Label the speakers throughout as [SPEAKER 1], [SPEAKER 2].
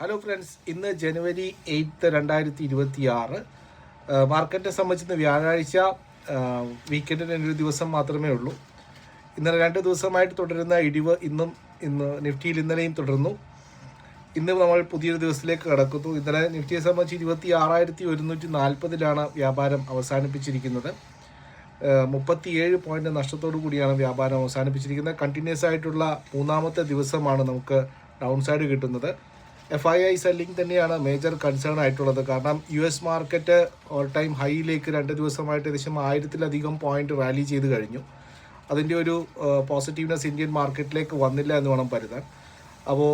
[SPEAKER 1] Hello friends ഇന്ന് ജനുവരി eighth രണ്ടായിരത്തി ഇരുപത്തി ആറ് മാർക്കറ്റിനെ സംബന്ധിച്ച് വ്യാഴാഴ്ച വീക്കെൻഡിന് ഒരു ദിവസം മാത്രമേ ഉള്ളൂ. ഇന്നലെ രണ്ട് ദിവസമായിട്ട് തുടരുന്ന ഇടിവ് ഇന്നും ഇന്ന് നിഫ്റ്റിയിൽ ഇന്നലെയും തുടർന്നു. ഇന്ന് നമ്മൾ പുതിയൊരു ദിവസത്തിലേക്ക് കടക്കുന്നു. ഇന്നലെ നിഫ്റ്റിയെ സംബന്ധിച്ച് ഇരുപത്തി ആറായിരത്തി ഒരുന്നൂറ്റി നാൽപ്പതിലാണ് വ്യാപാരം അവസാനിപ്പിച്ചിരിക്കുന്നത്. മുപ്പത്തിയേഴ് പോയിന്റ് നഷ്ടത്തോടു കൂടിയാണ് വ്യാപാരം അവസാനിപ്പിച്ചിരിക്കുന്നത്. കണ്ടിന്യൂസ് ആയിട്ടുള്ള മൂന്നാമത്തെ ദിവസമാണ് നമുക്ക് ഡൗൺ സൈഡ് കിട്ടുന്നത്. എഫ് ഐ ഐ സെല്ലിംഗ് തന്നെയാണ് മേജർ കൺസേൺ ആയിട്ടുള്ളത്. കാരണം U S market all time ഹൈയിലേക്ക് രണ്ട് ദിവസമായിട്ട് ഏകദേശം ആയിരത്തിലധികം പോയിന്റ് റാലി ചെയ്ത് കഴിഞ്ഞു. അതിന്റെ ഒരു പോസിറ്റീവ്നെസ് ഇന്ത്യൻ മാർക്കറ്റിലേക്ക് വന്നില്ല എന്ന് വേണം കരുതാൻ. അപ്പോൾ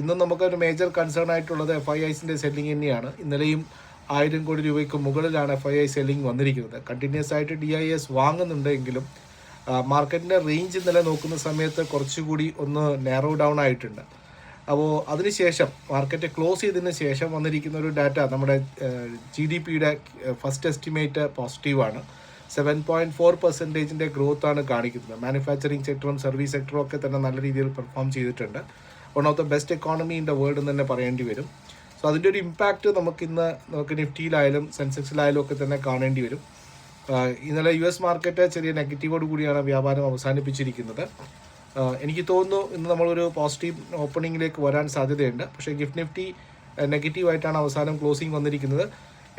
[SPEAKER 1] ഇന്നും നമുക്കൊരു മേജർ കൺസേൺ ആയിട്ടുള്ളത് എഫ് ഐ ഐസിന്റെ സെല്ലിംഗ് തന്നെയാണ്. ഇന്നലെയും ആയിരം കോടി രൂപയ്ക്ക് മുകളിലാണ് എഫ് ഐ ഐ സെല്ലിംഗ് വന്നിരിക്കുന്നത്. കണ്ടിന്യൂസ് ആയിട്ട് ഡി ഐ എസ് വാങ്ങുന്നുണ്ടെങ്കിലും മാർക്കറ്റിന്റെ റേഞ്ച് ഇന്നലെ നോക്കുന്ന സമയത്ത് കുറച്ചുകൂടി ഒന്ന് നാരോ ഡൗൺ ആയിട്ടുണ്ട്. അപ്പോൾ അതിനുശേഷം മാർക്കറ്റ് ക്ലോസ് ചെയ്തതിന് ശേഷം വന്നിരിക്കുന്ന ഒരു ഡാറ്റ നമ്മുടെ ജി ഡി പിയുടെ ഫസ്റ്റ് എസ്റ്റിമേറ്റ് പോസിറ്റീവാണ് സെവൻ പോയിന്റ് ഫോർ പെർസെന്റേജിന്റെ ആണ് കാണിക്കുന്നത്. മാനുഫാക്ചറിങ് സെക്ടറും സർവീസ് സെക്ടറും ഒക്കെ തന്നെ നല്ല രീതിയിൽ പെർഫോം ചെയ്തിട്ടുണ്ട്. One of the best economy in the world എന്ന് തന്നെ പറയേണ്ടി വരും. സോ അതിന്റെ ഒരു ഇമ്പാക്റ്റ് നമുക്കിന്ന് നമുക്ക് നിഫ്റ്റിയിലായാലും സെൻസെക്സിലായാലും ഒക്കെ തന്നെ കാണേണ്ടി വരും. ഇന്നലെ യു എസ് മാർക്കറ്റ് ചെറിയ നെഗറ്റീവോട് കൂടിയാണ് വ്യാപാരം അവസാനിപ്പിച്ചിരിക്കുന്നത്. എനിക്ക് തോന്നുന്നു ഇന്ന് നമ്മളൊരു പോസിറ്റീവ് ഓപ്പണിങ്ങിലേക്ക് വരാൻ സാധ്യതയുണ്ട്. പക്ഷേ ഗിഫ്റ്റ് നിഫ്റ്റി നെഗറ്റീവായിട്ടാണ് അവസാനം ക്ലോസിംഗ് വന്നിരിക്കുന്നത്.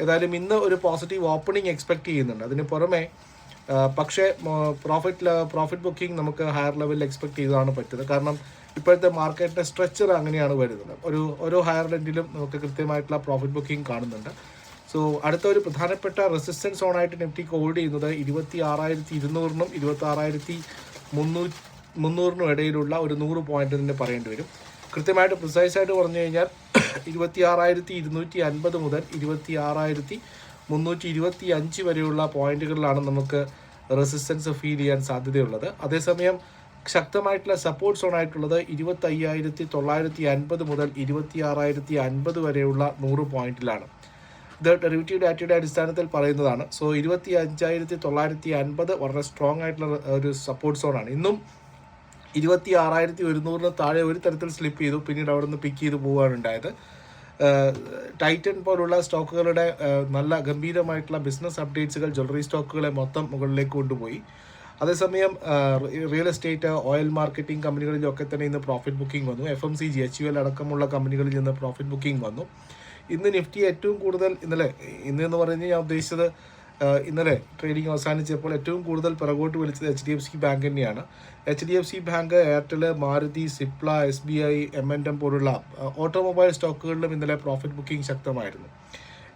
[SPEAKER 1] ഏതായാലും ഇന്ന് ഒരു പോസിറ്റീവ് ഓപ്പണിംഗ് എക്സ്പെക്റ്റ് ചെയ്യുന്നുണ്ട്. അതിന് പുറമെ പക്ഷേ പ്രോഫിറ്റ് പ്രോഫിറ്റ് ബുക്കിംഗ് നമുക്ക് ഹയർ ലെവലിൽ എക്സ്പെക്ട് ചെയ്താണ് പറ്റുന്നത്. കാരണം ഇപ്പോഴത്തെ മാർക്കറ്റിന്റെ സ്ട്രക്ചർ അങ്ങനെയാണ് വരുന്നത്. ഒരു ഓരോ ഹയർ ലെൻഡിലും നമുക്ക് കൃത്യമായിട്ടുള്ള പ്രോഫിറ്റ് ബുക്കിംഗ് കാണുന്നുണ്ട്. സോ അടുത്ത ഒരു പ്രധാനപ്പെട്ട റെസിസ്റ്റൻസ് ഓണായിട്ട് നിഫ്റ്റി ഹോൾഡ് ചെയ്യുന്നത് ഇരുപത്തി ആറായിരത്തി ഇരുന്നൂറിനും ഇരുപത്തി ആറായിരത്തി മുന്നൂറ്റി മുന്നൂറിനും ഇടയിലുള്ള ഒരു നൂറ് പോയിന്റ് തന്നെ പറയേണ്ടി വരും. കൃത്യമായിട്ട് പ്രിസൈസ് ആയിട്ട് പറഞ്ഞു കഴിഞ്ഞാൽ ഇരുപത്തി ആറായിരത്തി ഇരുന്നൂറ്റി അൻപത് മുതൽ ഇരുപത്തി ആറായിരത്തി മുന്നൂറ്റി ഇരുപത്തി അഞ്ച് വരെയുള്ള പോയിന്റുകളിലാണ് നമുക്ക് റെസിസ്റ്റൻസ് ഫീൽ ചെയ്യാൻ സാധ്യതയുള്ളത്. അതേസമയം ശക്തമായിട്ടുള്ള സപ്പോർട്ട് സോൺ ആയിട്ടുള്ളത് ഇരുപത്തി അയ്യായിരത്തി തൊള്ളായിരത്തി അൻപത് മുതൽ ഇരുപത്തി ആറായിരത്തി അൻപത് വരെയുള്ള നൂറ് പോയിന്റിലാണ്. ഇത് ഡെറിവേറ്റീവ് ഡാറ്റയുടെ അടിസ്ഥാനത്തിൽ പറയുന്നതാണ്. സോ ഇരുപത്തി അഞ്ചായിരത്തി തൊള്ളായിരത്തി അൻപത് വളരെ സ്ട്രോങ് ആയിട്ടുള്ള ഒരു സപ്പോർട്ട് സോൺ ആണ് ഇന്നും ഇരുപത്തി ആറായിരത്തി ഒരുന്നൂറിന് താഴെ ഒരു തരത്തിൽ സ്ലിപ്പ് ചെയ്തു. പിന്നീട് അവിടെ നിന്ന് പിക്ക് ചെയ്ത് പോവുകയാണ് ഉണ്ടായത് ടൈറ്റൻ പോലുള്ള സ്റ്റോക്കുകളുടെ നല്ല ഗംഭീരമായിട്ടുള്ള ബിസിനസ് അപ്ഡേറ്റ്സുകൾ ജ്വല്ലറി സ്റ്റോക്കുകളെ മൊത്തം മുകളിലേക്ക് കൊണ്ടുപോയി. അതേസമയം റിയൽ എസ്റ്റേറ്റ് ഓയിൽ മാർക്കറ്റിംഗ് കമ്പനികളിലൊക്കെ തന്നെ ഇന്ന് പ്രോഫിറ്റ് ബുക്കിംഗ് വന്നു. F M C G H U L അടക്കമുള്ള കമ്പനികളിൽ നിന്ന് പ്രോഫിറ്റ് ബുക്കിംഗ് വന്നു. ഇന്ന് നിഫ്റ്റി ഏറ്റവും കൂടുതൽ ഇന്നലെ ഇന്ന് എന്ന് പറഞ്ഞ് ഞാൻ ഉദ്ദേശിച്ചത് ഇന്നലെ ട്രേഡിംഗ് അവസാനിച്ചപ്പോൾ ഏറ്റവും കൂടുതൽ പിറകോട്ട് വലിച്ചത് H D F C bank തന്നെയാണ്. H D F C bank Airtel Maruti Cipla S B I M N M പോലുള്ള ഓട്ടോമൊബൈൽ സ്റ്റോക്കുകളിലും ഇന്നലെ പ്രോഫിറ്റ് ബുക്കിംഗ് ശക്തമായിരുന്നു.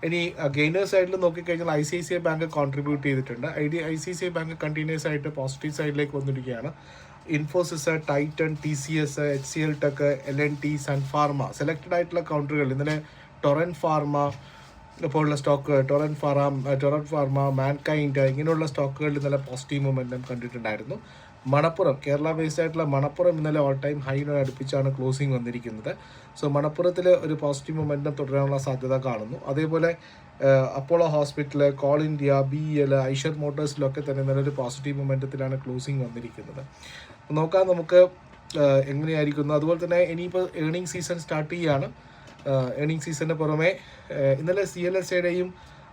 [SPEAKER 1] ഇനി ഗെയിനേഴ്സ് സൈഡിൽ നോക്കിക്കഴിഞ്ഞാൽ I C I C I bank contribute ചെയ്തിട്ടുണ്ട്. I D I C C I bank continuous ആയിട്ട് positive സൈഡിലേക്ക് വന്നിരിക്കുകയാണ്. Infosys Titan T C S H C L tech L N T Sun Pharma selected ആയിട്ടുള്ള കൗണ്ടറുകൾ ഇന്നലെ ടൊറൻ pharma പോലുള്ള stock Torrent pharma Torrent pharma Mankind ഇങ്ങനെയുള്ള സ്റ്റോക്കുകളിൽ നല്ല positive momentum കണ്ടിട്ടുണ്ടായിരുന്നു. മണപ്പുറം കേരള ബേസ്ഡ് ആയിട്ടുള്ള മണപ്പുറം ഇന്നലെ ഓൾ ടൈം ഹൈനോട് അടുപ്പിച്ചാണ് ക്ലോസിംഗ് വന്നിരിക്കുന്നത്. സോ മണപ്പുറത്തിൽ ഒരു പോസിറ്റീവ് മൊമെന്റം തുടരാനുള്ള സാധ്യത കാണുന്നു. അതേപോലെ Apollo hospital Coal India B L Eicher മോട്ടോഴ്സിലൊക്കെ തന്നെ ഇന്നലെ ഒരു പോസിറ്റീവ് മൊമെന്റത്തിലാണ് ക്ലോസിംഗ് വന്നിരിക്കുന്നത്. നോക്കാം നമുക്ക് എങ്ങനെയായിരിക്കുന്നു. അതുപോലെ തന്നെ ഇനിയിപ്പോൾ ഏണിംഗ് സീസൺ സ്റ്റാർട്ട് ചെയ്യുകയാണ് ഏണിംഗ് സീസണിന് പുറമെ ഇന്നലെ സി എൽ എസ് എയുടെയും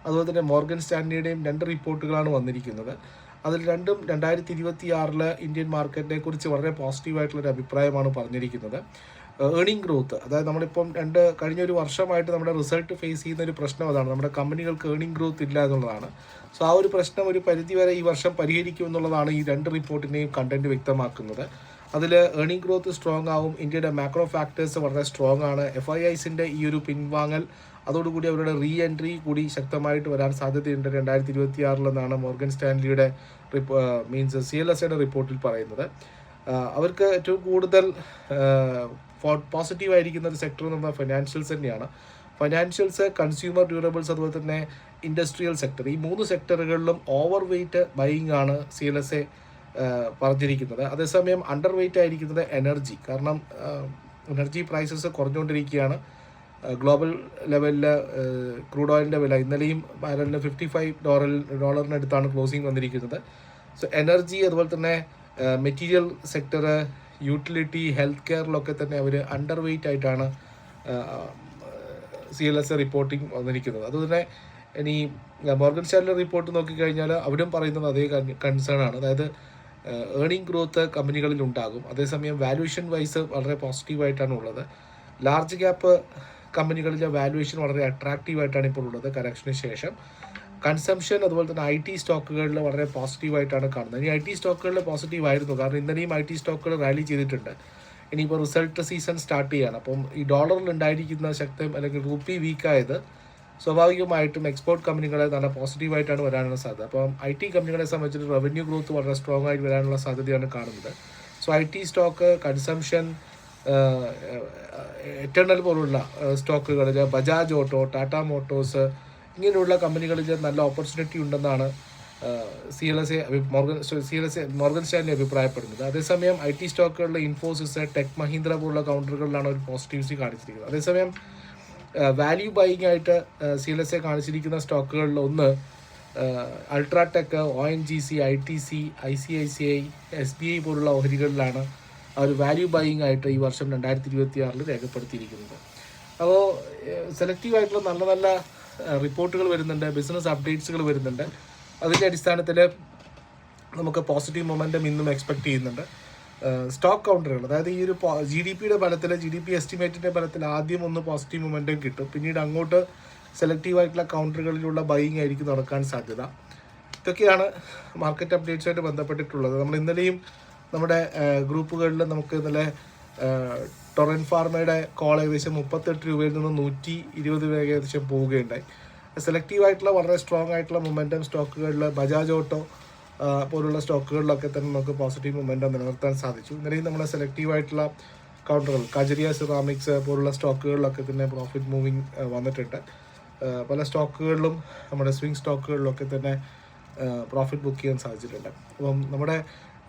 [SPEAKER 1] അതുപോലെ തന്നെ മോർഗൻ സ്റ്റാൻഡേർഡേയും രണ്ട് റിപ്പോർട്ടുകളാണ് വന്നിരിക്കുന്നത്. അതിൽ രണ്ടും രണ്ടായിരത്തി ഇരുപത്തി ആറിൽ ഇന്ത്യൻ മാർക്കറ്റിനെ കുറിച്ച് വളരെ പോസിറ്റീവായിട്ടുള്ള ഒരു അഭിപ്രായമാണ് പറഞ്ഞിരിക്കുന്നത്. ഏണിംഗ് ഗ്രോത്ത് അതായത് നമ്മളിപ്പം രണ്ട് കഴിഞ്ഞ ഒരു വർഷമായിട്ട് നമ്മുടെ റിസൾട്ട് ഫേസ് ചെയ്യുന്ന ഒരു പ്രശ്നം അതാണ്. നമ്മുടെ കമ്പനികൾക്ക് ഏണിംഗ് ഗ്രോത്ത് ഇല്ല എന്നുള്ളതാണ്. സോ ആ ഒരു പ്രശ്നം ഒരു പരിധിവരെ ഈ വർഷം പരിഹരിക്കുമെന്നുള്ളതാണ് ഈ രണ്ട് റിപ്പോർട്ടിന്റെയും കണ്ടന്റ് വ്യക്തമാക്കുന്നത്. അതിൽ ഏണിംഗ് ഗ്രോത്ത് സ്ട്രോങ് ആവും. ഇന്ത്യയുടെ മാക്രോ ഫാക്ടേഴ്സ് വളരെ സ്ട്രോങ് ആണ്. എഫ് ഐ ഐസിന്റെ ഈ ഒരു പിൻവാങ്ങൽ അതോടുകൂടി അവരുടെ റീ എൻട്രി കൂടി ശക്തമായിട്ട് വരാൻ സാധ്യതയുണ്ട് രണ്ടായിരത്തി ഇരുപത്തി ആറിലെന്നാണ് മോർഗൻ സ്റ്റാൻലിയുടെ മീൻസ് സി എൽ എസ് യുടെ റിപ്പോർട്ടിൽ പറയുന്നത്. അവർക്ക് ഏറ്റവും കൂടുതൽ പോസിറ്റീവ് ആയിരിക്കുന്ന ഒരു സെക്ടർ എന്ന് പറഞ്ഞാൽ ഫൈനാൻഷ്യൽസ് തന്നെയാണ്. ഫൈനാൻഷ്യൽസ് കൺസ്യൂമർ ഡ്യൂറബിൾസ് അതുപോലെ തന്നെ ഇൻഡസ്ട്രിയൽ സെക്ടർ ഈ മൂന്ന് സെക്ടറുകളിലും ഓവർ വെയ്റ്റ് ബൈയിങ് ആണ് സി എൽ എസ് എ പറഞ്ഞിരിക്കുന്നത്. അതേസമയം അണ്ടർ വെയ്റ്റ് ആയിരിക്കുന്നത് എനർജി കാരണം എനർജി പ്രൈസസ് കുറഞ്ഞുകൊണ്ടിരിക്കുകയാണ്. ഗ്ലോബൽ ലെവലിൽ ക്രൂഡ് ഓയിലിന്റെ വില ഇന്നലെയും ബാരലിന് ഫിഫ്റ്റി ഫൈവ് ഡോളർ ഡോളറിനടുത്താണ് ക്ലോസിംഗ് വന്നിരിക്കുന്നത്. സോ എനർജി അതുപോലെ തന്നെ മെറ്റീരിയൽ സെക്ടർ യൂട്ടിലിറ്റി ഹെൽത്ത് കെയറിലൊക്കെ തന്നെ അവർ അണ്ടർ വെയ്റ്റ് ആയിട്ടാണ് സി എൽ എസ് റിപ്പോർട്ടിംഗ് വന്നിരിക്കുന്നത്. അതുതന്നെ ഇനി മോർഗൻ സ്റ്റാൻലി റിപ്പോർട്ട് നോക്കിക്കഴിഞ്ഞാൽ അവരും പറയുന്നത് അതേ കൺസേൺ ആണ്. അതായത് ഏർണിംഗ് ഗ്രോത്ത് കമ്പനികളിൽ ഉണ്ടാകും. അതേസമയം വാല്യൂഷൻ വൈസ് വളരെ പോസിറ്റീവായിട്ടാണ് ഉള്ളത്. ലാർജ് ക്യാപ്പ് കമ്പനികളിലെ വാല്യൂവേഷൻ വളരെ അട്രാക്റ്റീവ് ആയിട്ടാണ് ഇപ്പോൾ ഉള്ളത് കറക്ഷന് ശേഷം. കൺസംഷൻ അതുപോലെ തന്നെ ഐ ടി സ്റ്റോക്കുകളിൽ വളരെ പോസിറ്റീവായിട്ടാണ് കാണുന്നത്. ഇനി ഐ ടി സ്റ്റോക്കുകളിൽ പോസിറ്റീവ് ആയിരുന്നു. കാരണം ഇന്നലെയും ഐ ടി സ്റ്റോക്കുകൾ റാലി ചെയ്തിട്ടുണ്ട്. ഇനിയിപ്പോൾ റിസൾട്ട് സീസൺ സ്റ്റാർട്ട് ചെയ്യാണ്. അപ്പം ഈ ഡോളറിൽ ഉണ്ടായിരിക്കുന്ന ശക്തം അല്ലെങ്കിൽ റുപ്പി വീക്കായത് സ്വാഭാവികമായിട്ടും എക്സ്പോർട്ട് കമ്പനികളെ നല്ല പോസിറ്റീവായിട്ടാണ് വരാനുള്ള സാധ്യത. അപ്പം ഐ ടി കമ്പനികളെ സംബന്ധിച്ചിട്ട് റവന്യൂ ഗ്രോത്ത് വളരെ സ്ട്രോങ് ആയിട്ട് വരാനുള്ള സാധ്യതയാണ് കാണുന്നത്. So I T stock consumption Eternal പോലുള്ള സ്റ്റോക്കുകളിൽ ബജാജ് ഓട്ടോ ടാറ്റ മോട്ടോഴ്സ് ഇങ്ങനെയുള്ള കമ്പനികളിൽ നല്ല ഓപ്പർച്യൂണിറ്റി ഉണ്ടെന്നാണ് C L S A Morgan C L S A Morgan Stanley അഭിപ്രായപ്പെടുന്നത്. അതേസമയം ഐ ടി സ്റ്റോക്കുകളിലെ ഇൻഫോസിസ് ടെക് മഹീന്ദ്ര പോലുള്ള കൗണ്ടറുകളിലാണ് ഒരു പോസിറ്റിവിറ്റി കാണിച്ചിരിക്കുന്നത്. അതേസമയം വാല്യൂ ബൈയിങ് ആയിട്ട് സി എൽ എസ് എ കാണിച്ചിരിക്കുന്ന സ്റ്റോക്കുകളിൽ ഒന്ന് UltraTech O N G C I T C I C I C I S B I പോലുള്ള ഓഹരികളിലാണ് ഒരു വാല്യൂ ബൈയിങ് ആയിട്ട് ഈ വർഷം രണ്ടായിരത്തി ഇരുപത്തി ആറിൽ രേഖപ്പെടുത്തിയിരിക്കുന്നത് അപ്പോൾ സെലക്റ്റീവ് ആയിട്ടുള്ള നല്ല നല്ല റിപ്പോർട്ടുകൾ വരുന്നുണ്ട് ബിസിനസ് അപ്ഡേറ്റ്സുകൾ വരുന്നുണ്ട്. അതിന്റെ അടിസ്ഥാനത്തിൽ നമുക്ക് പോസിറ്റീവ് മൊമെന്റം ഇന്നും എക്സ്പെക്റ്റ് ചെയ്യുന്നുണ്ട്. സ്റ്റോക്ക് കൗണ്ടറുകൾ അതായത് ഈ ഒരു ജി ഡി പിയുടെ ഫലത്തിൽ ജി ഡി പി എസ്റ്റിമേറ്റിന്റെ ഫലത്തിൽ ആദ്യം ഒന്ന് പോസിറ്റീവ് മൊമെന്റം കിട്ടും. പിന്നീട് അങ്ങോട്ട് സെലക്റ്റീവ് ആയിട്ടുള്ള കൗണ്ടറുകളിലുള്ള ബൈയിങ് ആയിരിക്കും നടക്കാൻ സാധ്യത. ഇതൊക്കെയാണ് മാർക്കറ്റ് അപ്ഡേറ്റ്സുമായിട്ട് ബന്ധപ്പെട്ടിട്ടുള്ളത്. നമ്മൾ ഇന്നലെയും നമ്മുടെ ഗ്രൂപ്പുകളിൽ നമുക്ക് ഇന്നലെ ടൊറൻ ഫാർമയുടെ കോൾ ഏകദേശം മുപ്പത്തെട്ട് രൂപയിൽ നിന്ന് നൂറ്റി ഇരുപത് രൂപ ഏകദേശം പോവുകയുണ്ടായി. സെലക്റ്റീവ് ആയിട്ടുള്ള വളരെ സ്ട്രോങ് ആയിട്ടുള്ള മൊമെന്റം സ്റ്റോക്കുകളിൽ ബജാജ് ഓട്ടോ പോലുള്ള സ്റ്റോക്കുകളിലൊക്കെ തന്നെ നമുക്ക് പോസിറ്റീവ് മൊമെന്റം നിലനിർത്താൻ സാധിച്ചു. ഇന്നലെയും നമ്മൾ സെലക്റ്റീവ് ആയിട്ടുള്ള കൗണ്ടറുകൾ കജരിയ സിറാമിക്സ് പോലുള്ള സ്റ്റോക്കുകളിലൊക്കെ തന്നെ പ്രോഫിറ്റ് മൂവിങ് വന്നിട്ടുണ്ട്. പല സ്റ്റോക്കുകളിലും നമ്മുടെ സ്വിംഗ് സ്റ്റോക്കുകളിലൊക്കെ തന്നെ പ്രോഫിറ്റ് ബുക്ക് ചെയ്യാൻ സാധിച്ചിട്ടുണ്ട്. അപ്പം നമ്മുടെ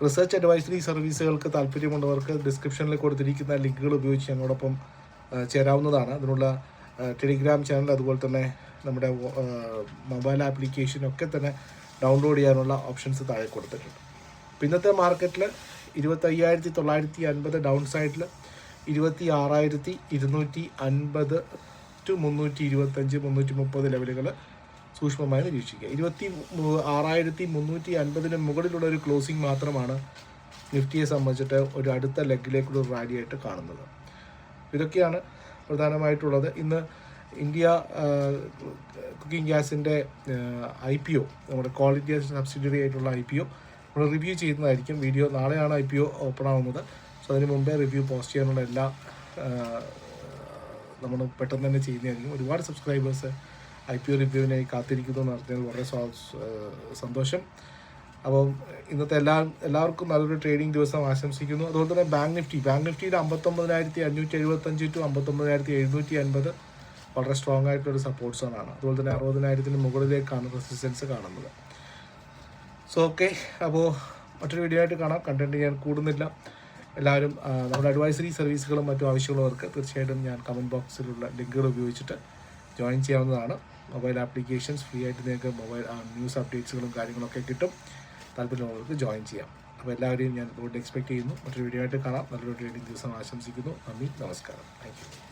[SPEAKER 1] റിസർച്ച് അഡ്വൈസറി സർവീസുകൾക്ക് താല്പര്യമുള്ളവർക്ക് ഡിസ്ക്രിപ്ഷനിൽ കൊടുത്തിരിക്കുന്ന ലിങ്കുകൾ ഉപയോഗിച്ച് ഞങ്ങളോടൊപ്പം ചേരാവുന്നതാണ്. അതിനുള്ള ടെലിഗ്രാം ചാനൽ അതുപോലെ തന്നെ നമ്മുടെ മൊബൈൽ ആപ്ലിക്കേഷൻ ഒക്കെ തന്നെ ഡൗൺലോഡ് ചെയ്യാനുള്ള ഓപ്ഷൻസ് താഴെ കൊടുത്തിട്ടുണ്ട്. അപ്പോൾ ഇന്നത്തെ മാർക്കറ്റിൽ ഇരുപത്തയ്യായിരത്തി തൊള്ളായിരത്തി അൻപത് ഡൗൺ സൈഡിൽ ഇരുപത്തി ആറായിരത്തി ഇരുന്നൂറ്റി അൻപത് ടു മുന്നൂറ്റി ഇരുപത്തഞ്ച് മുന്നൂറ്റി മുപ്പത് ലെവലുകൾ സൂക്ഷ്മമായി നിരീക്ഷിക്കുക. ഇരുപത്തി ആറായിരത്തി മുന്നൂറ്റി അൻപതിന് മുകളിലുള്ള ഒരു ക്ലോസിംഗ് മാത്രമാണ് നിഫ്റ്റിയെ സംബന്ധിച്ചിട്ട് ഒരു അടുത്ത ലെഗിലേക്കുള്ള റാലിയായിട്ട് കാണുന്നത്. ഇതൊക്കെയാണ് പ്രധാനമായിട്ടുള്ളത്. ഇന്ന് ഇന്ത്യ കുക്കിംഗ് ഗ്യാസിന്റെ ഐ പി ഒ നമ്മുടെ ക്വാളിറ്റി സബ്സിഡറി ആയിട്ടുള്ള ഐ പി ഒ നമ്മൾ റിവ്യൂ ചെയ്യുന്നതായിരിക്കും. വീഡിയോ നാളെയാണ് ഐ പി ഒ ഓപ്പൺ ആവുന്നത് സോ അതിന് മുമ്പേ റിവ്യൂ പോസ്റ്റ് ചെയ്യാനുള്ള എല്ലാ നമ്മൾ പെട്ടെന്ന് തന്നെ ചെയ്യുന്നതായിരിക്കും. ഒരുപാട് സബ്സ്ക്രൈബേഴ്സ് ഐ പി ഒ റിവ്യൂവിനായി കാത്തിരിക്കുന്നു എന്ന് പറഞ്ഞാൽ വളരെ സന്തോഷം. അപ്പം ഇന്നത്തെ എല്ലാ എല്ലാവർക്കും നല്ലൊരു ട്രേഡിംഗ് ദിവസം ആശംസിക്കുന്നു. അതുപോലെ തന്നെ ബാങ്ക് നിഫ്റ്റി ബാങ്ക് നിഫ്റ്റിയുടെ അമ്പത്തൊമ്പതിനായിരത്തി അഞ്ഞൂറ്റി എഴുപത്തഞ്ച് ടു അമ്പത്തൊമ്പതിനായിരത്തി എഴുന്നൂറ്റി അൻപത്. വളരെ സ്ട്രോങ് ഒരു സപ്പോർട്ട് സോണാണ് അതുപോലെ തന്നെ അറുപതിനായിരത്തിന് മുകളിലേക്കാണ് റെസിസ്റ്റൻസ് കാണുന്നത്. സോ ഓക്കെ അപ്പോൾ മറ്റൊരു വീഡിയോ ആയിട്ട് കാണാം. കണ്ടന്റ് ഞാൻ കൂടുന്നില്ല. എല്ലാവരും നമ്മുടെ അഡ്വൈസറി സർവീസുകളും മറ്റും ആവശ്യമുള്ളവർക്ക് തീർച്ചയായിട്ടും ഞാൻ കമന്റ് ബോക്സിലുള്ള ലിങ്കുകൾ ഉപയോഗിച്ചിട്ട് ജോയിൻ ചെയ്യാവുന്നതാണ്. മൊബൈൽ ആപ്ലിക്കേഷൻസ് ഫ്രീ ആയിട്ട് നിങ്ങൾക്ക് മൊബൈൽ ന്യൂസ് അപ്ഡേറ്റ്സുകളും കാര്യങ്ങളൊക്കെ കിട്ടും. താല്പര്യമുള്ളവർക്ക് ജോയിൻ ചെയ്യാം. അപ്പോൾ എല്ലാവരെയും ഞാൻ ഇതുകൊണ്ട് എക്സ്പെക്ട് ചെയ്യുന്നു. മറ്റൊരു വീഡിയോ ആയിട്ട് കാണാം. നല്ലൊരു ട്രേഡിംഗ് ദിവസം ആശംസിക്കുന്നു. നന്ദി. നമസ്കാരം. താങ്ക്